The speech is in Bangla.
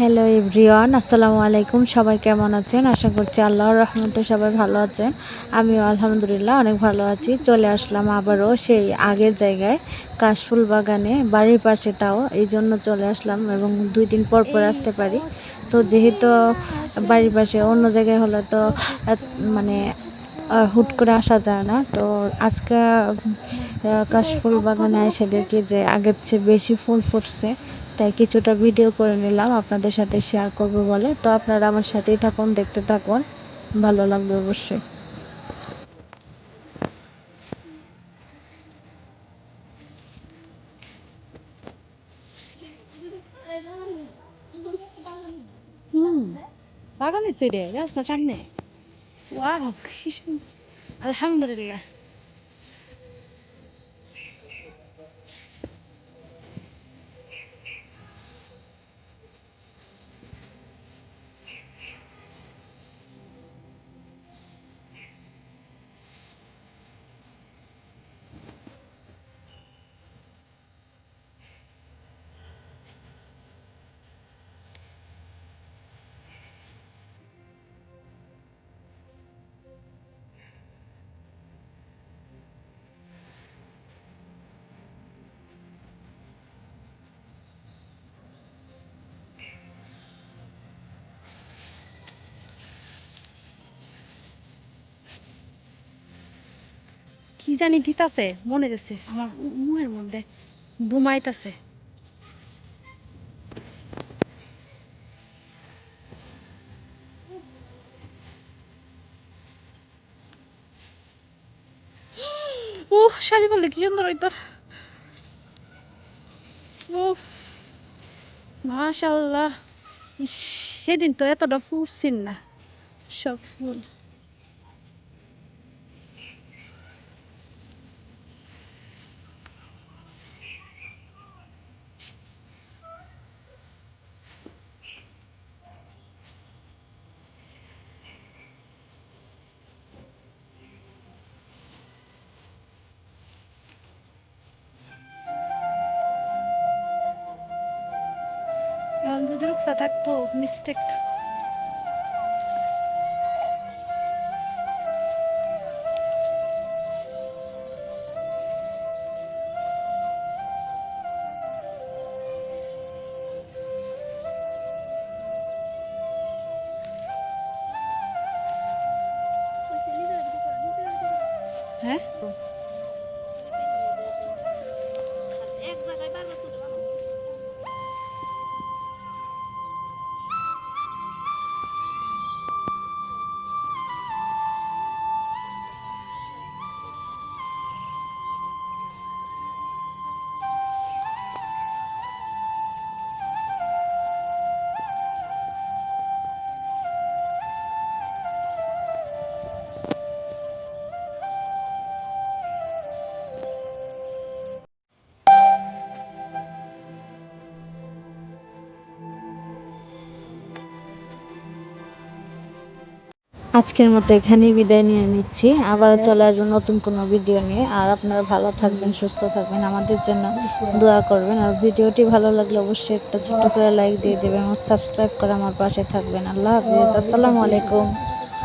হ্যালো এভরিওয়ান আসসালামু আলাইকুম সবাই কেমন আছেন? আশা করছি আল্লাহর রহমতে সবাই ভালো আছেন। আমিও আলহামদুলিল্লাহ অনেক ভালো আছি। চলে আসলাম আবারও সেই আগের জায়গায় কাশফুল বাগানে বাড়ির পাশে তাও। এই জন্য চলে আসলাম এবং দুই দিন পর পর আসতে পারি। তো যেহেতু বাড়ির পাশে অন্য জায়গায় হলে তো মানে হুট করে আসা যায় না। তো আজকে কাশফুল বাগানে এসে দেখি যে আগের চেয়ে বেশি ফুল ফুটছে। তাই কিছুটা ভিডিও করে নিলাম আপনাদের সাথে শেয়ার করব বলে। তো আপনারা আমার সাথেই থাকুন দেখতে থাকুন। ভালো লাগবে অবশ্যই। হুম বাগানে তো রে রাস্তা সামনে। ওয়াও আলহামদুলিল্লাহ। কি জানি দিতাছে, মনে যাচ্ছে আমার মুহের মধ্যে ঘুমাইতাছে। উহ শাড়ি বললে কি সুন্দর হইতো। উফ মাশাল্লাহ সেদিন তো এতটা ফুটছিল না, সব ফুল। ध्रुव सदा को मिस्टेक है আজকের মতো এখানেই বিদায় নিয়ে নিচ্ছি। আবার চলে আসব নতুন কোনো ভিডিও নিয়ে। আর আপনারা ভালো থাকবেন সুস্থ থাকবেন। আমাদের জন্য দোয়া করবেন। আর ভিডিওটি ভালো লাগলে অবশ্যই একটা ছোট্ট করে লাইক দিয়ে দেবেন। আর সাবস্ক্রাইব করে আমার পাশে থাকবেন। আল্লাহ হাফিজ। আসসালামু আলাইকুম।